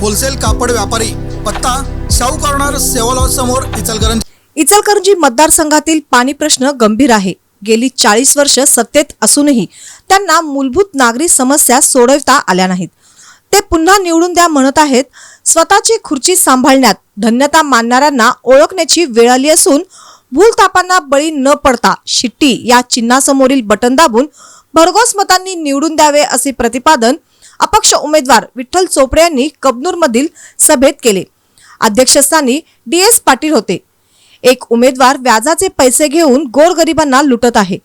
Wholesale कापड व्यापारी पत्ता शाहू कॉर्नर सेवा समोर इचलकरंजी. इचलकरंजी मतदारसंघातील पाणी प्रश्न गंभीर आहे. गेली चाळीस वर्ष सत्तेत असूनही त्यांना मूलभूत नागरी समस्या सोडवता आल्या नाहीत. ते पुन्हा निवडून द्या म्हणत आहेत. स्वतःची खुर्ची सांभाळण्यात धन्यता मानणाऱ्यांना ओळखण्याची वेळ आली असून भूलतापांना बळी न पडता शिट्टी या चिन्हासमोरील बटन दाबून भरघोस मतांनी निवडून द्यावे असे प्रतिपादन अपक्ष उमेदवार विठ्ठल चोपडे यांनी कबनूरमधील सभेत केले. अध्यक्षस्थानी डी एस पाटील होते. एक उमेदवार व्याजाचे पैसे घेऊन गोरगरिबांना लुटत आहे.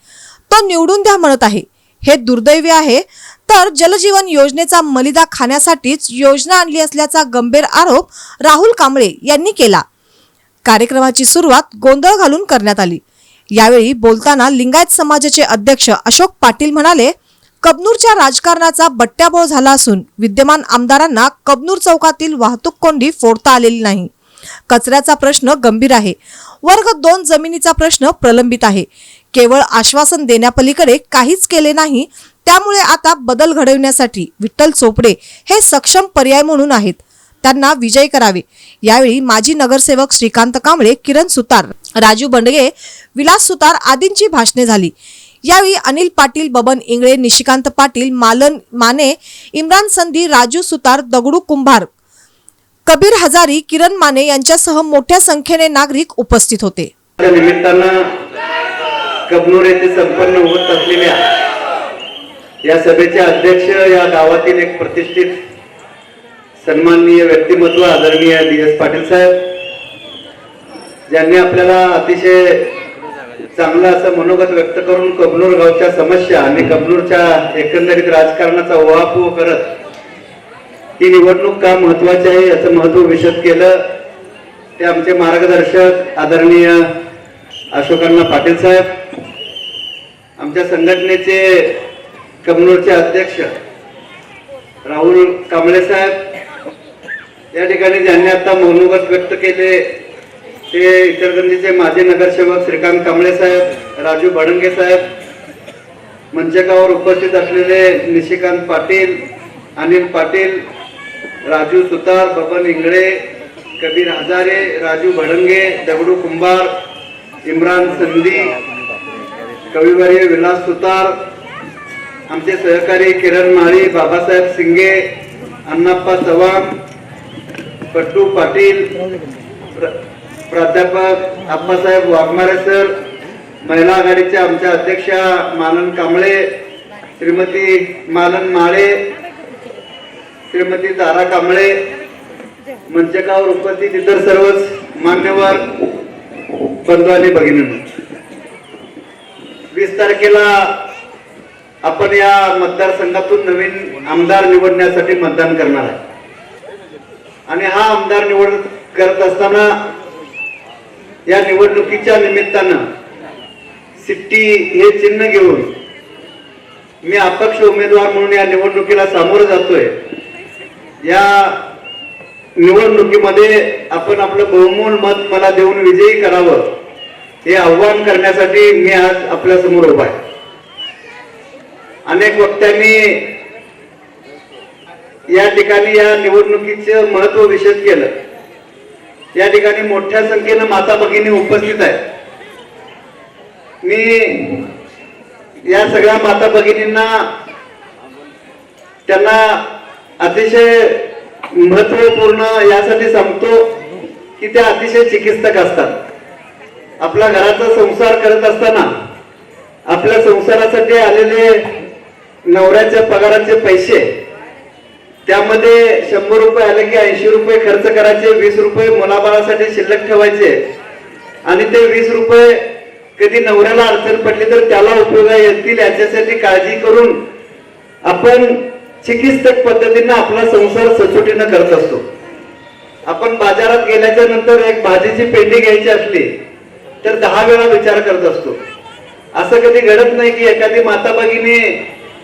तो निवडून द्या म्हणत आहे. हे दुर्दैवी आहे. तर जलजीवन योजनेचा मलिदा खाण्यासाठीच योजना आणली असल्याचा गंभीर आरोप राहुल कांबळे यांनी केला. कार्यक्रमाची सुरुवात गोंधळ घालून करण्यात आली. यावेळी बोलताना लिंगायत समाजाचे अध्यक्ष अशोक पाटील म्हणाले कबनूरच्या राजकारणाचा बट्ट्याबोळ झाला असून विद्यमान आमदारांना कबनूर चौकातील वाहतूक कोंडी फोडता आलेली नाही. कचऱ्याचा प्रश्न गंभीर आहे. वर्ग दोन जमिनीचा प्रश्न प्रलंबित आहे. केवळ आश्वासन देण्यापलीकडे काहीच केले नाही. त्यामुळे आता बदल घडविण्यासाठी विठ्ठल चोपडे हे सक्षम पर्याय म्हणून आहेत. त्यांना विजय करावे. यावेळी माजी नगरसेवक श्रीकांत कांबळे किरण सुतार राजू बंडगे विलास सुतार आदींची भाषणे झाली. यावेळी अनिल पाटील बबन इंगळे निशिकांत पाटील मालन माने इम्रान संधी राजू सुतार दगडू कुंभार कबीर हजारी किरण माने यांच्यासह मोठ्या संख्येने नागरिक उपस्थित होते. निमित्तानं कबनूर येथे संपन्न होत असलेल्या या सभेचे अध्यक्ष या गावातील एक प्रतिष्ठित सन्माननीय व्यक्तिमत्व आदरणीय डी एस पाटील साहेब ज्यांनी आपल्याला अतिशय चांगलं असं मनोगत व्यक्त करून कबनूर गावच्या समस्या आणि कबनूरच्या एकंदरीत राजकारणाचा ओहापोह करत ही निवडणूक का महत्वाची आहे याचं महत्त्व विशद केलं. ते आमचे मार्गदर्शक आदरणीय अशोकांना पाटील साहेब आमच्या संघटनेचे कमनूरचे अध्यक्ष राहुल कांबळे साहेब या ठिकाणी ज्यांनी आता मनोगत व्यक्त केले ते इचलकरंजीचे माजी नगरसेवक श्रीकांत कांबळे साहेब राजू भडंगे साहेब मंचकावर उपस्थित असलेले निशिकांत पाटील अनिल पाटील राजू सुतार बबन इंगळे कबीर हजारे राजू भडंगे दगडू कुंभार इम्रान संधी कविवर्य विलास सुतार आमचे सहकारी किरण माळी बाबासाहेब सिंगे अण्णाप्पा चव्हाण पट्टू पाटील प्र- प्राध्यापक आप्पासाहेब वाघमारे सर महिला आघाडीच्या आमच्या अध्यक्षा मानन कांबळे श्रीमती मालन माळे श्रीमती तारा कांबळे मंचकावर उपस्थित इतर सर्वच मान्यवर बंधू आणि भगिनी वीस तारखेला आपण या मतदारसंघातून नवीन आमदार निवडण्यासाठी मतदान करणार आहे. आणि हा आमदार निवड करत असताना या निवडणुकीच्या निमित्तानं सिट्टी हे चिन्ह घेऊन मी अपक्ष उमेदवार म्हणून या निवडणुकीला सामोरं जातोय. या निवडणुकीमध्ये आपण आपलं बहुमोल मत मला देऊन विजयी करावं हे आव्हान करण्यासाठी मी आज आपल्यासमोर उभा आहे. अनेक वक्त्यांनी या ठिकाणी या निवडणुकीचं महत्त्व विशेष केलं. या ठिकाणी मोठ्या संख्येनं माता भगिनी उपस्थित आहेत. मी या सगळ्या माता भगिनींना त्यांना अतिशय महत्त्वपूर्ण यासाठी सांगतो की त्या अतिशय चिकित्सक असतात. आपल्या घराचा संसार करत असताना आपल्या संसारासाठी आलेले नवऱ्याच्या पगाराचे पैसे त्यामध्ये शंभर रुपये आले की ऐंशी रुपये खर्च करायचे वीस रुपये मुलाबाळासाठी शिल्लक ठेवायचे. आणि ते वीस रुपये कधी नवऱ्याला अडचण पडली तर त्याला उपयोगा येतील याच्यासाठी काळजी करून आपण चिकित्सक पद्धतीनं आपला संसार सचोटीनं करत असतो. आपण बाजारात गेल्याच्यानंतर एक भाजीची पेंडी घ्यायची असली तर दहा वेळा विचार करत असतो. असं कधी घडत नाही की एखादी माता भगिनी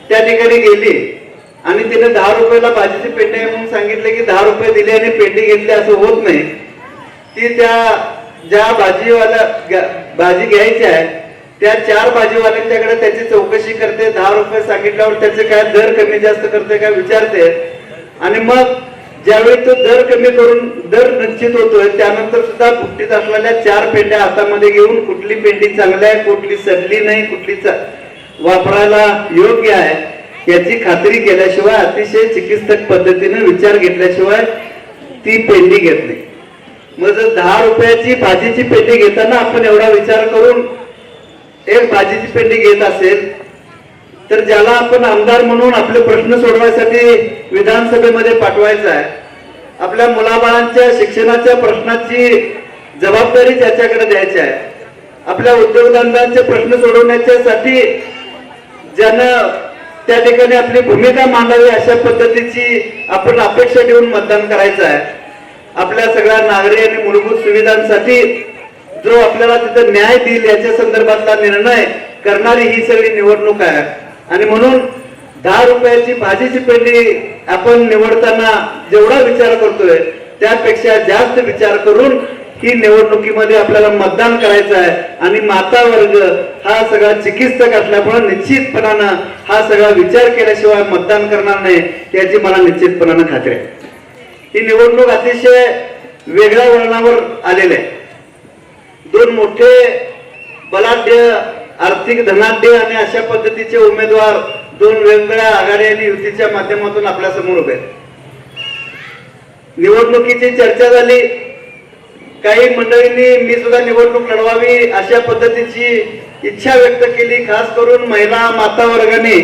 त्या ठिकाणी गेली आणि तिने दहा रुपयाला भाजीची पेंडी आहे म्हणून सांगितले की दहा रुपये दिले आणि पेंडी घेतली असं होत नाही. ती त्या ज्या भाजीवाला भाजी घ्यायची आहे त्या चार भाजीवाल्यांच्याकडे त्याची चौकशी करते दहा रुपये सांगितल्यावर त्याचे काय दर कमी जास्त करते काय विचारते. आणि मग ज्यावेळी तो दर कमी करून दर निश्चित होतोय त्यानंतर सुद्धा बुट्टीत असलेल्या चार पेंड्या हातामध्ये घेऊन कुठली पेंडी चांगली आहे कुठली सडली नाही कुठली चा- वापरायला योग्य आहे याची खात्री केल्याशिवाय अतिशय चिकित्सक पद्धतीने विचार घेतल्याशिवाय ती पेंडी घेत नाही. मग जर दहा रुपयाची भाजीची पेंडी घेताना आपण एवढा विचार करून एक भाजीची पेंडी घेत असेल तर ज्याला आपण आमदार म्हणून आपले प्रश्न सोडवायसाठी विधानसभेमध्ये पाठवायचा आहे आपल्या मुलाबाळांच्या शिक्षणाच्या प्रश्नाची जबाबदारी त्याच्याकडे द्यायची आहे. आपल्या उद्योगधंद्यांचे प्रश्न सोडवण्याच्यासाठी ज्यानं त्या ठिकाणी आपली भूमिका मांडावी अशा पद्धतीची आपण अपेक्षा ठेवून मतदान करायचं आहे. आपल्या सगळ्या नागरी आणि मूलभूत सुविधांसाठी जो आपल्याला तिथं न्याय देईल याच्या संदर्भातला निर्णय करणारी ही सगळी निवडणूक आहे. आणि म्हणून दहा रुपयाची भाजीची पेंडी आपण निवडताना जेवढा विचार करतोय त्यापेक्षा जास्त विचार करून ही निवडणुकीमध्ये आपल्याला मतदान करायचं आहे आणि माता वर्ग हा सगळा चिकित्सक असल्यामुळे निश्चितपणानं हा सगळा विचार केल्याशिवाय मतदान करणार नाही याची मला निश्चितपणानं खात्री आहे ही निवडणूक अतिशय वेगळ्या वळणावर आलेली आहे दोन मोठे बलाढ्य आर्थिक धनाढ्य आणि अशा पद्धतीचे उमेदवार दोन वेगवेगळ्या आघाडी आणि युतीच्या माध्यमातून आपल्यासमोर उभे आहेत. निवडणुकीची चर्चा झाली काही मंडळींनी मी सुद्धा निवडणूक लढवावी अशा पद्धतीची इच्छा व्यक्त केली. खास करून महिला माता वर्गाने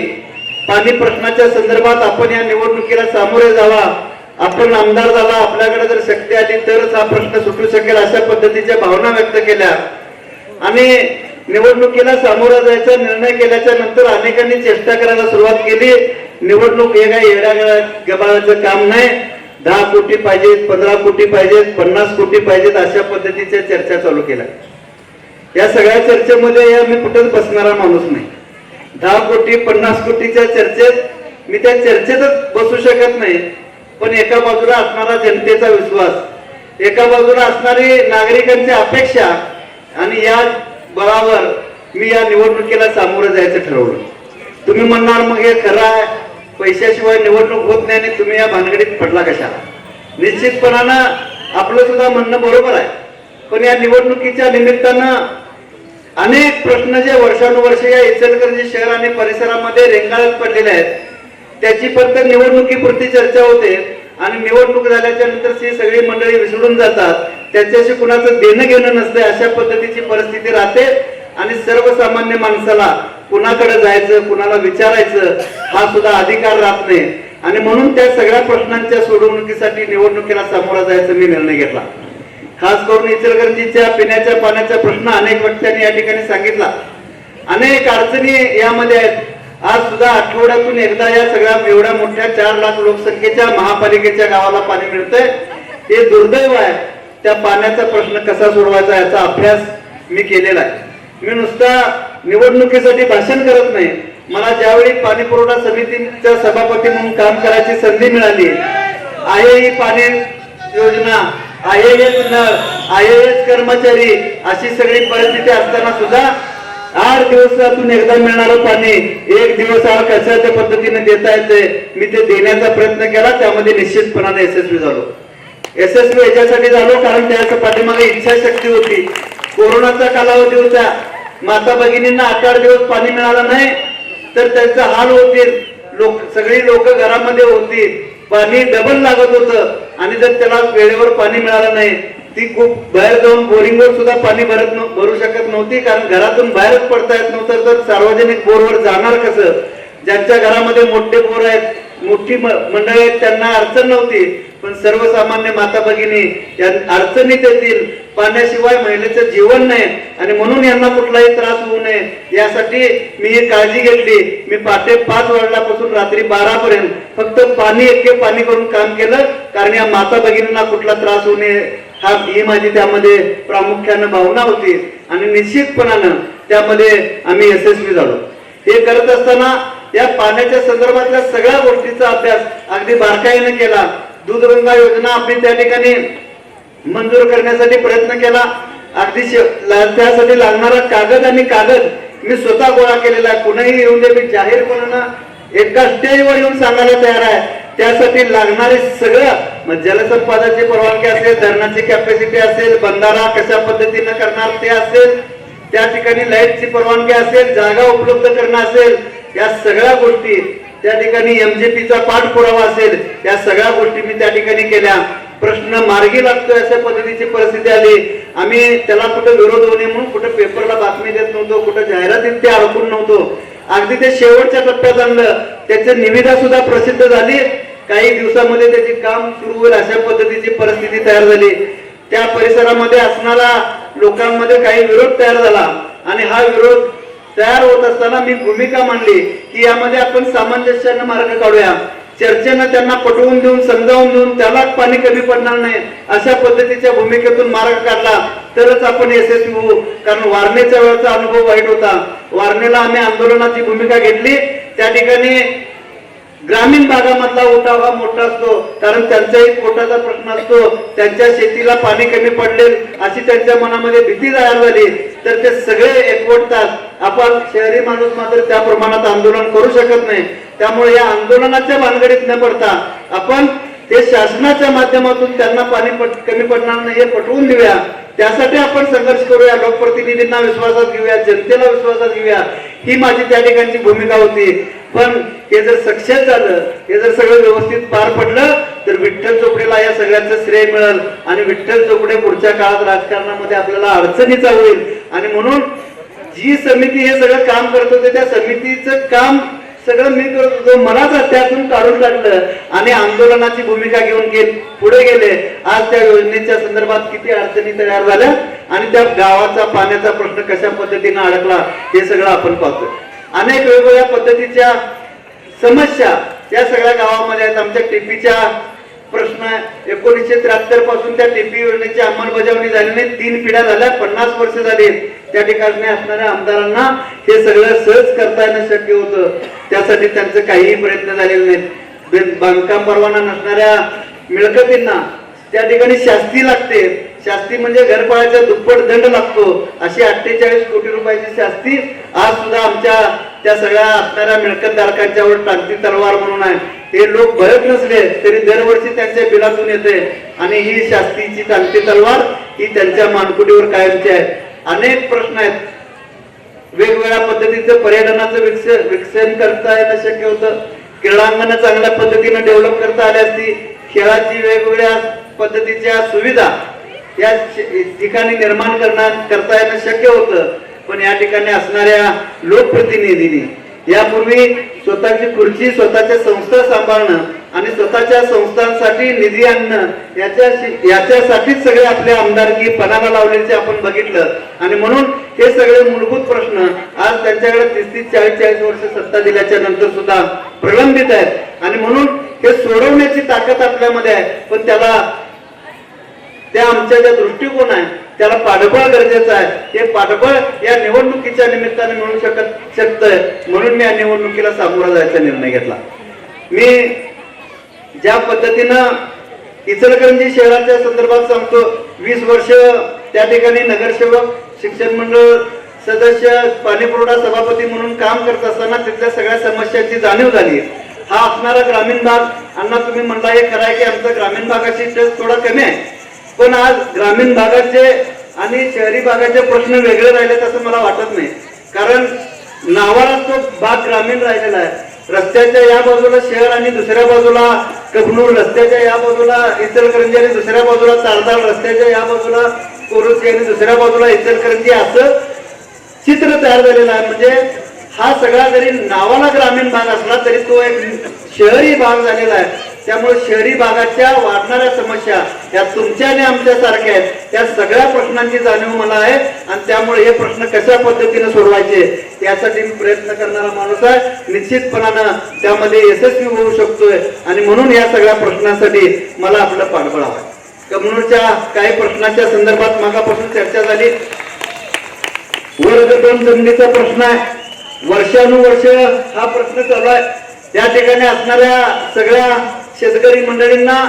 पाणी प्रश्नाच्या संदर्भात आपण या निवडणुकीला सामोरे जावा. आपण आमदार झाला आपल्याकडे जर शक्ती आली तरच हा प्रश्न सुटू शकेल अशा पद्धतीच्या भावना व्यक्त केल्या. आणि निवडणुकीला सामोरं जायचा निर्णय केल्याच्यानंतर अनेकांनी चेष्टा करायला सुरुवात केली. निवडणूक हे काय येड्या गबाळाचं काम नाही. दहा कोटी पाहिजेत पंधरा कोटी पाहिजेत पन्नास कोटी पाहिजेत अशा पद्धतीच्या चर्चा चालू केल्या. या सगळ्या चर्चेमध्ये या मी कुठंच बसणारा माणूस नाही. दहा कोटी पन्नास कोटीच्या चर्चेत मी त्या चर्चेतच बसू शकत नाही. पण एका बाजूला असणारा जनतेचा विश्वास एका बाजूला असणारी नागरिकांची अपेक्षा आणि या बळावर मी या निवडणुकीला सामोरं जायचं ठरवलं. तुम्ही म्हणणार मग हे खरं आहे पैशाशिवाय निवडणूक होत नाही आणि तुम्ही या भानगडीत पडला कशा? निश्चितपणानं आपलं सुद्धा म्हणणं बरोबर आहे. पण या निवडणुकीच्या निमित्तानं अनेक प्रश्न जे वर्षानुवर्ष या इचलकरंजी शहर आणि परिसरामध्ये रेंगाळत पडलेले आहेत त्याची फक्त निवडणुकीपुरती चर्चा होते आणि निवडणूक झाल्याच्यानंतर ही सगळी मंडळी विसरून जातात. त्याच्याशी कुणाचं देणं घेणं नसतं अशा पद्धतीची परिस्थिती राहते आणि सर्वसामान्य माणसाला कुणाकडे जायचं कुणाला विचारायचं हा सुद्धा अधिकार राहत नाही. आणि म्हणून त्या सगळ्या प्रश्नांच्या सोडवणुकीसाठी निवडणुकीला सामोरा जायचा मी निर्णय घेतला. खास करून इचलकरंजीच्या पिण्याच्या पाण्याचा प्रश्न अनेक व्यक्तींनी या ठिकाणी सांगितला. अनेक अडचणी यामध्ये आहेत. आज सुद्धा आठवड्यातून एकदा या सगळ्या एवढ्या मोठ्या चार लाख लोकसंख्येच्या महापालिकेच्या गावाला पाणी मिळतंय. हे दुर्दैव आहे. त्या पाण्याचा प्रश्न कसा सोडवायचा याचा अभ्यास मी केलेला आहे. मी नुसता निवडणुकीसाठी भाषण करत नाही. मला ज्यावेळी पाणी पुरवठा समितीच्या सभापती म्हणून काम करायची संधी मिळाली आहे ही पाणी योजना आय एस नळ आय एस कर्मचारी अशी सगळी परिस्थिती असताना सुद्धा आठ दिवसातून एकदा मिळणारं पाणी एक दिवस आड कशा त्या पद्धतीने देता येते मी ते देण्याचा प्रयत्न केला त्यामध्ये निश्चितपणाने यशस्वी झालो. यशस्वी याच्यासाठी झालो कारण त्याच्या पाठीमागे इच्छाशक्ती होती. कोरोनाचा कालावधी होता माता भगिनींना आठ आठ दिवस पाणी मिळालं नाही तर त्यांचा हाल होतील. लोक सगळी लोक घरामध्ये होती. पाणी डबल लागत होतं. आणि जर त्याला वेळेवर पाणी मिळालं नाही ती खूप बाहेर जाऊन बोरिंगवर सुद्धा पाणी भरत नव्ह- भरू शकत नव्हती. कारण घरातून बाहेरच पडता येत नव्हतं. तर सार्वजनिक बोरवर जाणार कसं? ज्यांच्या घरामध्ये मोठे बोर आहेत मोठी म- मंडळी आहेत त्यांना अडचण नव्हती. पण सर्वसामान्य माता भगिनी या अडचणीत येतील. पाण्याशिवाय महिलेचं जीवन नाही आणि म्हणून यांना कुठलाही त्रास होऊ नये. यासाठी मी ही काळजी घेतली. मी पहाटे पाच वाजल्यापासून रात्री बारा पर्यंत फक्त पाणी एके पाणी करून काम केलं. कारण या माता भगिनींना कुठला त्रास होऊ नये. हा ही माझी त्यामध्ये प्रामुख्यानं भावना होती. आणि निश्चितपणानं त्यामध्ये आम्ही यशस्वी झालो. हे करत असताना या पाण्याच्या संदर्भातल्या सगळ्या गोष्टीचा अभ्यास अगदी बारकाईने केला. दूधगंगा योजना आम्ही त्या ठिकाणी मंजूर करण्यासाठी प्रयत्न केला. अगदी त्यासाठी लागणारा कागद आणि कागद मी स्वतः गोळा केलेला आहे. कुणीही येऊन दे मी जाहीरपणानं एका स्टेजवर येऊन सांगायला तयार आहे. त्यासाठी लागणारे सगळं मग जलसंपादनाची परवानगी असेल धरणाची कॅपॅसिटी असेल बंधारा कशा पद्धतीनं करणार ते असेल त्या ठिकाणी लाईटची परवानगी असेल जागा उपलब्ध करणं असेल या सगळ्या गोष्टी त्या ठिकाणी एमजेपीचा पाठपुरावा असेल या सगळ्या गोष्टी मी त्या ठिकाणी केल्या. प्रश्न मार्गी लागतोय अशा पद्धतीची परिस्थिती आली. आम्ही त्याला कुठं विरोध होऊ नये म्हणून कुठं पेपरला बातमी देत नव्हतो कुठं जाहिरातीत ते अडकून नव्हतो. अगदी ते शेवटच्या टप्प्यात आणलं. त्याची निविदा सुद्धा प्रसिद्ध झाली. काही दिवसामध्ये त्याचे काम सुरू होईल अशा पद्धतीची परिस्थिती तयार झाली. त्या परिसरामध्ये असणारा लोकांमध्ये काही विरोध तयार झाला. आणि हा विरोध तयार होत असताना मी भूमिका मांडली की यामध्ये आपण सामंजस्यानं मार्ग काढूया. चर्चेनं त्यांना पटवून देऊन समजावून देऊन त्याला पाणी कमी पडणार नाही. अशा पद्धतीच्या भूमिकेतून मार्ग काढला तरच आपण यशस्वी होऊ. कारण वारणेच्या वेळेचा अनुभव वाईट होता. वारणेला आम्ही आंदोलनाची भूमिका घेतली. त्या ठिकाणी ग्रामीण भागामधला उठाव हा मोठा असतो. कारण त्यांचा एक पोटाचा प्रश्न असतो. त्यांच्या शेतीला पाणी कमी पडले अशी त्यांच्या मनामध्ये भीती तयार झाली. तर ते सगळे एकवटतात. आपण शहरी माणूस मात्र त्या प्रमाणात आंदोलन करू शकत नाही. त्यामुळे या आंदोलनाच्या भानगडीत न पडता आपण ते शासनाच्या माध्यमातून त्यांना पाणी पट- कमी पडणार नाही हे पटवून देऊया. त्यासाठी आपण संघर्ष करूया. लोकप्रतिनिधींना विश्वासात घेऊया. जनतेला विश्वासात घेऊया. ही माझी त्या ठिकाणची भूमिका होती. पण हे जर सक्सेस झालं हे जर सगळं व्यवस्थित पार पडलं तर विठ्ठल चोपडेला या सगळ्यांचं श्रेय मिळेल आणि विठ्ठल चोपडे पुढच्या काळात राजकारणामध्ये आपल्याला अडचणीचा होईल. आणि म्हणून जी समिती हे सगळं काम करत होते त्या समितीचं काम सगळं मी करत होतो. मला त्यातून काढून टाकलं आणि आंदोलनाची भूमिका घेऊन गेले पुढे गेले. आज त्या योजनेच्या संदर्भात किती अडचणी तयार झाल्या आणि त्या गावाचा पाण्याचा प्रश्न कशा पद्धतीने अडकला हे सगळं आपण पाहतो अनेक वेगवेगळ्या पद्धतीच्या समस्या या सगळ्या गावामध्ये आहेत. आमच्या टीपीच्या प्रश्न एकोणीसशे त्र्याहत्तरपासून त्या टीपी योजनेची अंमलबजावणी झालेली तीन पिढ्या झाल्या पन्नास वर्ष झाली. त्या ठिकाणी असणाऱ्या आमदारांना हे सगळं सहज करता येणं शक्य होतं. त्यासाठी त्यांचे काहीही प्रयत्न झालेले नाहीत. बांधकाम परवाना नसणाऱ्या मिळकतींना त्या ठिकाणी शास्ती लागते. शास्ती म्हणजे घरपाळाच्या दुप्पट दंड लागतो. अशी अठ्ठेचाळीस कोटी रुपयाची शास्ती आज सुद्धा आमच्या त्या सगळ्या असणाऱ्या मिळकतधारकांच्यावर टांगती तलवार म्हणून आहे. हे लोक भरत नसले तरी दरवर्षी त्यांच्या बिलातून येते. आणि ही शास्तीची टांगती तलवार ही त्यांच्या मानकुटीवर कायमची आहे. अनेक प्रश्न आहेत. वेगवेगळ्या पद्धतीचं पर्यटनाचं विकस विकसन करता येणं शक्य होतं. क्रीडांगण चांगल्या पद्धतीने डेव्हलप करता आली असती. खेळाची वेगवेगळ्या पद्धतीच्या सुविधा या ठिकाणी निर्माण करणार करता येणं शक्य होतं. पण या ठिकाणी असणाऱ्या लोकप्रतिनिधींनी यापूर्वी स्वतःची खुर्ची स्वतःच्या संस्था सांभाळणं आणि स्वतःच्या संस्थांसाठी निधी आणणं याच्या याच्यासाठीच सगळे आपले आमदारकी पणाला लावल्याचे आपण बघितलं. आणि म्हणून हे सगळे मूलभूत प्रश्न आज त्यांच्याकडे तीस तीस चाळीस चाळीस वर्ष सत्ता दिल्याच्या नंतर सुद्धा प्रलंबित आहेत. आणि म्हणून हे सोडवण्याची ताकद आपल्यामध्ये आहे. पण त्याला त्या आमच्या ज्या दृष्टिकोन आहे त्याला पाठबळ गरजेचं आहे. हे पाठबळ या निवडणुकीच्या निमित्ताने मिळू शकत शकतंय. म्हणून मी या निवडणुकीला सामोरा जायचा निर्णय घेतला. मी ज्या पद्धतीनं इचलकरंजी शहराच्या संदर्भात सांगतो वीस वर्ष त्या ठिकाणी नगरसेवक शिक्षण मंडळ सदस्य पाणीपुरवठा सभापती म्हणून काम करत असताना तिथल्या सगळ्या समस्यांची जाणीव झाली. हा असणारा ग्रामीण भाग अण्णा तुम्ही म्हणला हे खरं आहे की आमचा ग्रामीण भागाची टच थोडा कमी आहे. पण आज ग्रामीण भागाचे आणि शहरी भागाचे प्रश्न वेगळे राहिलेत असं मला वाटत नाही. कारण नावाला तो भाग ग्रामीण राहिलेला आहे. रस्त्याच्या या बाजूला शहर आणि दुसऱ्या बाजूला कबनूर रस्त्याच्या या बाजूला इचलकरंजी आणि दुसऱ्या बाजूला तारदाळ रस्त्याच्या या बाजूला कोरुची आणि दुसऱ्या बाजूला इचलकरंजी असं चित्र तयार झालेलं आहे. म्हणजे हा सगळा जरी नावाला ग्रामीण भाग असला तरी तो एक शहरी भाग झालेला आहे. त्यामुळे शहरी भागाच्या वाढणाऱ्या समस्या या तुमच्या आणि आमच्या सारख्या आहेत. त्या सगळ्या प्रश्नांची जाणीव मला आहे आणि त्यामुळे हे प्रश्न कशा पद्धतीने सोडवायचे यासाठी मी प्रयत्न करणारा माणूस आहे. निश्चितपणानं त्यामध्ये यशस्वी होऊ शकतोय आणि म्हणून या सगळ्या प्रश्नांसाठी मला आपलं पाठबळ हवं कमनूरच्या काही प्रश्नाच्या संदर्भात मागापासून चर्चा झाली. वर्ग दोन जमिनीचा प्रश्न आहे. वर्षानुवर्ष हा प्रश्न चालू आहे. त्या ठिकाणी असणाऱ्या सगळ्या शेतकरी मंडळींना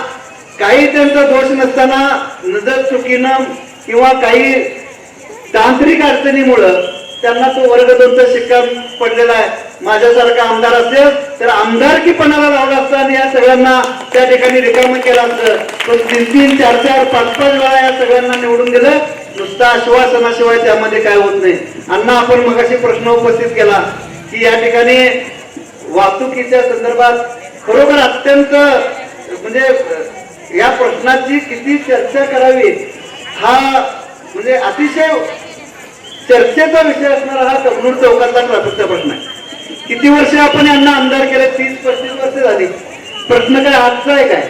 काही त्यांचा दोष नसताना नजर चुकीनं किंवा काही तांत्रिक अडचणीमुळं त्यांना तो वर्ग दोनचा शिक्का पडलेला आहे. माझ्यासारखा आमदार असेल तर आमदारकीपणाला लावला असता आणि या सगळ्यांना त्या ठिकाणी रिकामं केलं असतं. पण तीन तीन चार चार पाच पाच वेळा या सगळ्यांना निवडून दिलं. नुसता आश्वासनाशिवाय त्यामध्ये काय होत नाही. अण्णा आपण मगाशी प्रश्न उपस्थित केला की या ठिकाणी वाहतुकीच्या संदर्भात खरोखर अत्यंत म्हणजे या प्रश्नाची किती चर्चा करावी हा म्हणजे अतिशय चर्चेचा विषय असणारा हा कबनूर चौकातला ट्रॅफिकचा प्रश्न आहे. किती वर्ष आपण यांना आमदार केले? तीस पस्तीस वर्ष झाली. प्रश्न काय आजचा आहे काय?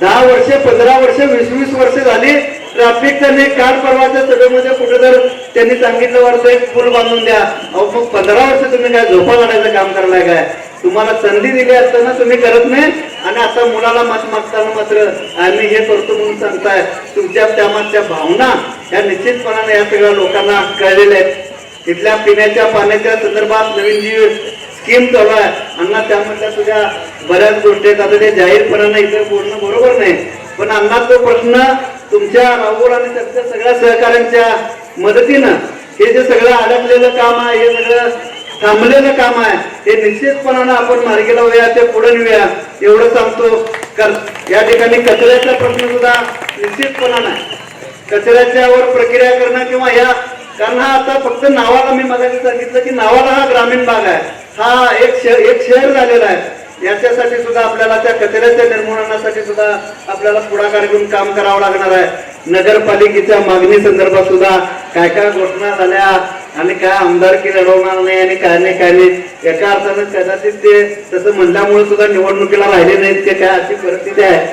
दहा वर्ष पंधरा वर्ष वीस वीस वर्ष झाली. ट्रॅफिक त्यांनी काल परवाच्या सभेमध्ये कुठे तर त्यांनी सांगितलं वाटतं एक पूल बांधून द्या. अहो मग पंधरा वर्ष तुम्ही काय झोपा काढायचं काम करणार काय तुम्हाला संधी दिली असताना तुम्ही करत नाही. आणि आता मुलाला मत मागताना मात्र आम्ही हे करतो म्हणून सांगताय. तुमच्या त्यामागच्या भावना ह्या निश्चितपणाने या सगळ्या लोकांना कळलेल्या आहेत. इथल्या पिण्याच्या पाण्याच्या संदर्भात नवीन जी स्कीम चालू आहे अण्णा त्यामधल्या तुझ्या बऱ्याच गोष्टी आहेत. आता ते जाहीरपणानं इथं बोलणं बरोबर नाही. पण अण्णा तो प्रश्न तुमच्या राहुल आणि त्यांच्या सगळ्या सहकाऱ्यांच्या मदतीनं हे जे सगळं अडकलेलं काम आहे हे सगळं थांबलेलं काम आहे. हे निश्चितपणानं आपण मार्गी लावूया ते पुढे नेऊया. एवढं सांगतो. या ठिकाणी कचऱ्याचा प्रश्न सुद्धा निश्चितपणानं आहे. कचऱ्याच्या वर प्रक्रिया करणं किंवा या कारण हा आता फक्त नावाला मी मगाशी सांगितलं की नावाला हा ग्रामीण भाग आहे. हा एक शहर एक शहर झालेला आहे. याच्यासाठी सुद्धा आपल्याला त्या कचऱ्याच्या निर्मूलनासाठी सुद्धा आपल्याला पुढाकार घेऊन काम करावं लागणार आहे. नगरपालिकेच्या मागणी संदर्भात सुद्धा काय काय घोषणा झाल्या आणि काय आमदारकी लढवणार नाही आणि काय नाही काय नाही. एका अर्थानं कदाचित ते तसं म्हणल्यामुळे सुद्धा निवडणुकीला राहिले नाहीत ते काय अशी परिस्थिती आहे.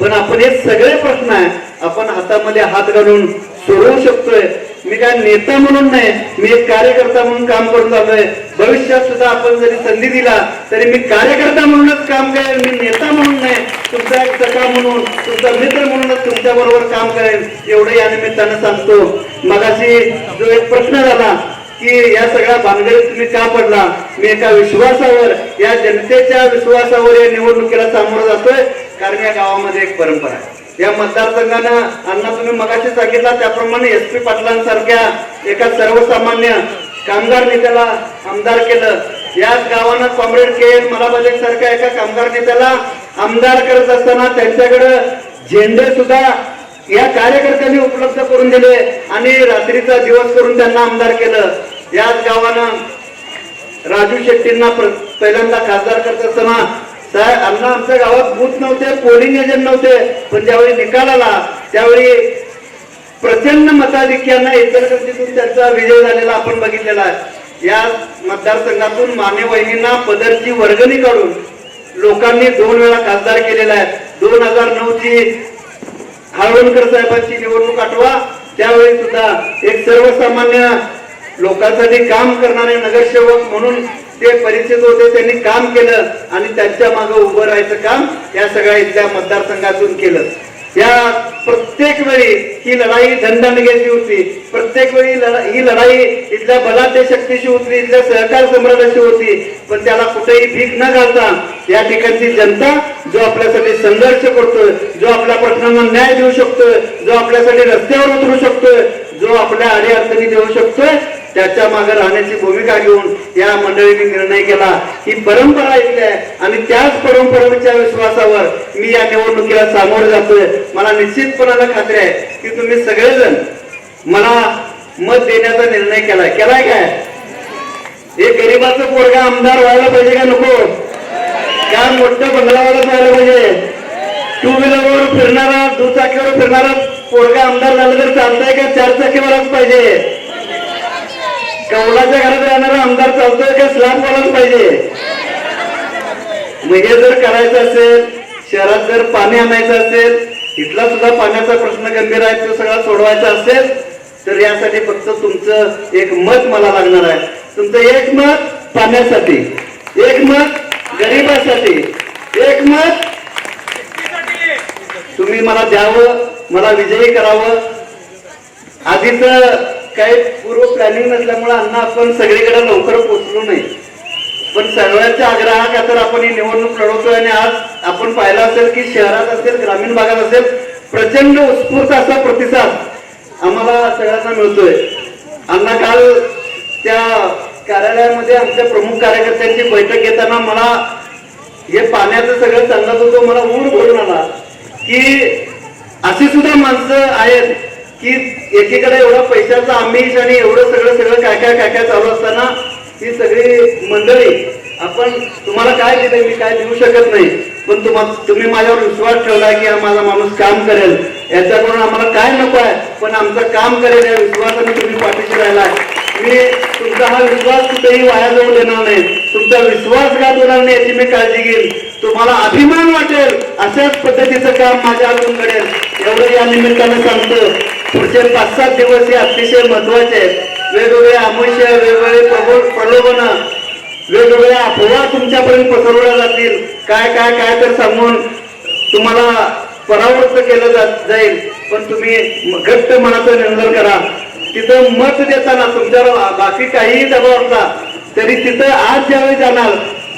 पण आपण हे सगळे प्रश्न आहे आपण हातामध्ये हात घालून सोडवू शकतोय. मी काय नेता म्हणून नाही मी एक कार्यकर्ता म्हणून काम करून चाललोय. भविष्यात सुद्धा आपण जरी संधी दिला तरी मी कार्यकर्ता म्हणूनच काम करेन मी नेता म्हणून नाही. तुमचा एक सखा म्हणून तुमचा मित्र म्हणूनच तुमच्या बरोबर काम करेन. एवढं या निमित्तानं सांगतो. मगाशी जो एक प्रश्न झाला की या सगळ्या भानगडीत तुम्ही का पडला? मी एका विश्वासावर या जनतेच्या विश्वासावर या निवडणुकीला सामोरं जातोय. कारण या गावामध्ये एक परंपरा आहे. या मतदारसंघानं अण्णा तुम्ही मगाशी सांगितला त्याप्रमाणे एस पी पाटलांसारख्या एका सर्वसामान्य कामगार नेत्याला आमदार केलं. याच गावानं कॉम्रेड के एन मलाबादेक सारख्या एका कामगार नेत्याला आमदार करत असताना त्यांच्याकडं झेंडे सुद्धा या कार्यकर्त्यांनी उपलब्ध करून दिले आणि रात्रीचा दिवस करून त्यांना आमदार केलं. याच गावानं राजू शेट्टींना पहिल्यांदा खासदार करत असताना साहेब अण्णा आमच्या गावात बूथ नव्हते पोलिंग एजंट नव्हते पण ज्यावेळी निकाल आला त्यावेळी प्रचंड मताधिक्यानं इतरकर्तीतून त्यांचा विजय झालेला आपण बघितलेला आहे. या मतदारसंघातून माने वहिनींना पदरची वर्गणी काढून लोकांनी दोन वेळा खासदार केलेला आहे. दोन हजार नऊ ची हळवणकर साहेबांची निवडणूक आठवा. त्यावेळी सुद्धा एक सर्वसामान्य लोकांसाठी काम करणारे नगरसेवक म्हणून ते परिचित होते त्यांनी काम केलं आणि त्यांच्या मागे उभं राहायचं काम या सगळ्या इथल्या मतदारसंघातून केलं. या प्रत्येक वेळी ही लढाई धनदंडगेची होती. प्रत्येक वेळी ही लढाई इथल्या बलाढ्य शक्तीशी होती इथल्या सहकार सम्राटाची होती. पण त्याला कुठेही भीक न घालता या ठिकाणची जनता जो आपल्यासाठी संघर्ष करतोय जो आपल्या प्रश्नांना न्याय देऊ शकतोय जो आपल्यासाठी रस्त्यावर उतरू शकतोय जो आपल्या अडीअडचणी देऊ शकतोय त्याच्यामागे राहण्याची भूमिका घेऊन या मंडळीने निर्णय केला. ही परंपरा इथली आहे. आणि त्याच परंपरेच्या विश्वासावर मी या निवडणुकीला सामोरं जातोय. मला निश्चितपणाला खात्री आहे की तुम्ही सगळेजण मला मत देण्याचा निर्णय केलाय. केलाय काय? हे गरीबाचं पोरगा आमदार व्हायला पाहिजे का नको? का मोठं बंगलावाला व्हायला पाहिजे? टू व्हीलरवर फिरणारा दुचाकीवर फिरणारा पोरगा आमदार झाला तर चालतंय का? चार चाकीवरच पाहिजे. कौलाच्या घरात राहणारा आमदार चालतोय का? स्लॅबवालाच पाहिजे. मग हे जर करायचं असेल शहरात जर पाणी आणायचं असेल इथला सुद्धा पाण्याचा प्रश्न गंभीर आहे तो सगळा सोडवायचा असेल तर यासाठी फक्त तुमचं एक मत मला लागणार आहे. तुमचं एक मत पाण्यासाठी एक मत गरीबासाठी एक मत तुम्ही मला द्यावं मला विजयी करावं. आधीच काही पूर्व प्लॅनिंग नसल्यामुळे अण्णा आपण सगळीकडे लवकर पोचलो नाही. पण सगळ्यांच्या आग्रहाखातर आपण ही निवडणूक लढवतोय आणि आज आपण पाहिलं असेल की शहरात असेल ग्रामीण भागात असेल प्रचंड उत्स्फूर्त असा प्रतिसाद आम्हाला सगळ्यांना मिळतोय. अण्णा काल त्या कार्यालयामध्ये आमच्या प्रमुख कार्यकर्त्यांची बैठक घेताना मला हे पाण्याचं सगळं सांगत होतो मला ऊर भरून आला की अशी सुद्धा माणसं आहेत की एकीकडे एवढा पैशाचा आमिष आणि एवढं सगळं सगळं काय काय काय काय चालू असताना ही सगळी मंडळी आपण तुम्हाला काय दिले मी काय देऊ शकत नाही. पण तुम्हाला तुम्ही माझ्यावर विश्वास ठेवला की हा माझा माणूस काम करेल. याच्याकडून आम्हाला काय नको आहे पण आमचं काम करेल या विश्वासाने तुम्ही पाठीशी राहिला मी तुमचा हा विश्वास कुठेही वाया जाऊ देणार नाही. तुमचा विश्वासघात होणार नाही याची मी काळजी घेईन. तुम्हाला अभिमान वाटेल अशाच पद्धतीचं काम माझ्या हातून घडेल. एवढं या निमित्तानं सांगतो पुढचे पाच सात दिवस हे अतिशय महत्त्वाचे आहेत. वेगवेगळे आमुष्य वेगवेगळे प्रबो- प्रलोभनं वेगवेगळ्या अफवा तुमच्यापर्यंत पसरवल्या जातील. काय काय काय तर सांगून तुम्हाला परावृत्त केलं जात जाईल. पण तुम्ही घट्ट मनाचं निर्धार करा. तिथं मत देताना तुमच्यावर बाकी काहीही दबाव असला तरी तिथं आज ज्यावेळी जाणार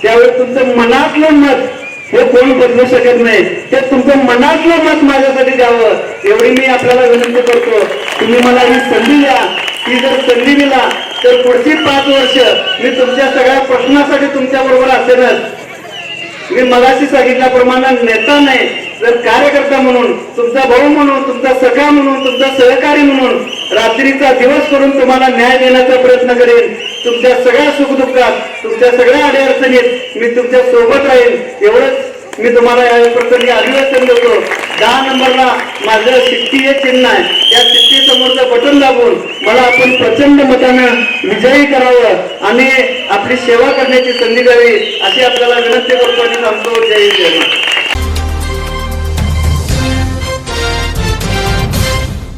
त्यावेळी तुमचं मनातलं मत हे कोण बदलू शकत नाही. ते तुमचं मनातलं मत माझ्यासाठी द्यावं. एवढी मी आपल्याला विनंती करतो. तुम्ही मला ही संधी द्या. ही जर संधी दिला तर पुढची पाच वर्ष मी तुमच्या सगळ्या प्रश्नासाठी तुमच्या बरोबर असेनच मी मगाशी सांगितल्याप्रमाणे नेता नाही जर कार्यकर्ता म्हणून तुमचा भाऊ म्हणून तुमचा सखा म्हणून तुमचा सहकारी म्हणून रात्रीचा दिवस करून तुम्हाला न्याय देण्याचा प्रयत्न करेन. तुमच्या सगळ्या सुखदुःखात तुमच्या सगळ्या अडीअडचणीत मी तुमच्यासोबत राहील एवढंच मी तुम्हाला या प्रसंगी अभिवाचन देतो दहा नंबरला माझं सिट्टी हे चिन्ह आहे. या सिट्टी समोरचं बटन दाबून मला आपण प्रचंड मतानं विजयी करावं आणि आपली सेवा करण्याची संधी द्यावी अशी आपल्याला विनंती करतो आणि सांगतो जय जय